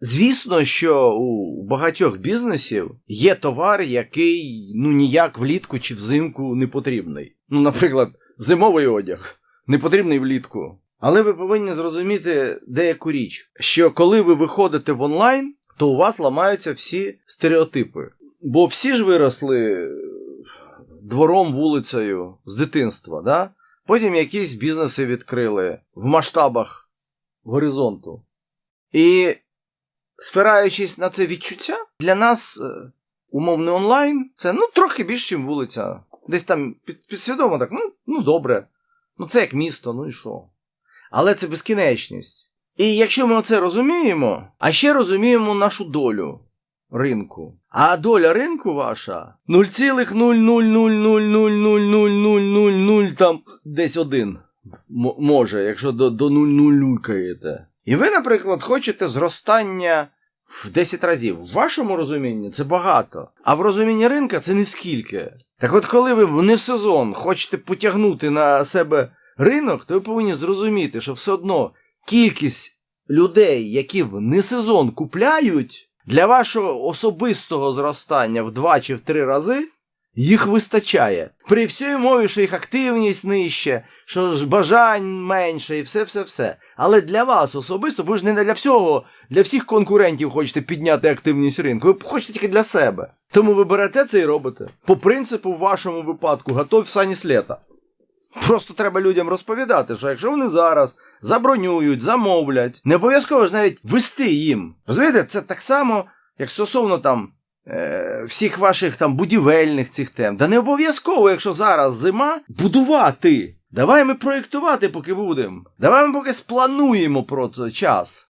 Звісно, що у багатьох бізнесів є товар, який ну ніяк влітку чи взимку не потрібний. Ну, наприклад, зимовий одяг не потрібний влітку. Але ви повинні зрозуміти деяку річ, що коли ви виходите в онлайн, то у вас ламаються всі стереотипи. Бо всі ж виросли двором, вулицею з дитинства, да? потім якісь бізнеси відкрили в масштабах горизонту. І спираючись на це відчуття, для нас е, умовний онлайн це ну трохи більше, ніж вулиця. Десь там підсвідомо так, ну, ну добре. Ну це як місто, ну і що? Але це безкінечність. І якщо ми це розуміємо, а ще розуміємо нашу долю ринку. А доля ринку ваша 0,000000000 там десь один може, якщо до, до 0,0 люкаєте. І ви, наприклад, хочете зростання в 10 разів. В вашому розумінні це багато. А в розумінні ринка це не скільки. Так от, коли ви в несезон хочете потягнути на себе ринок, то ви повинні зрозуміти, що все одно кількість людей, які в несезон купляють, для вашого особистого зростання в 2 чи в 3 рази. Їх вистачає. При всій умові, що їх активність нижче, що ж бажань менше і все-все-все. Але для вас особисто, ви ж не для всього, для всіх конкурентів хочете підняти активність ринку. Ви хочете тільки для себе. Тому ви берете це і робите. По принципу, в вашому випадку, готов сані з літа. Просто треба людям розповідати, що якщо вони зараз забронюють, замовлять, не обов'язково ж навіть вести їм. Розумієте, це так само, як стосовно там всіх ваших там будівельних цих тем. Да не обов'язково, якщо зараз зима, будувати. Давай ми проєктувати, поки будемо. Давай ми поки сплануємо про це час.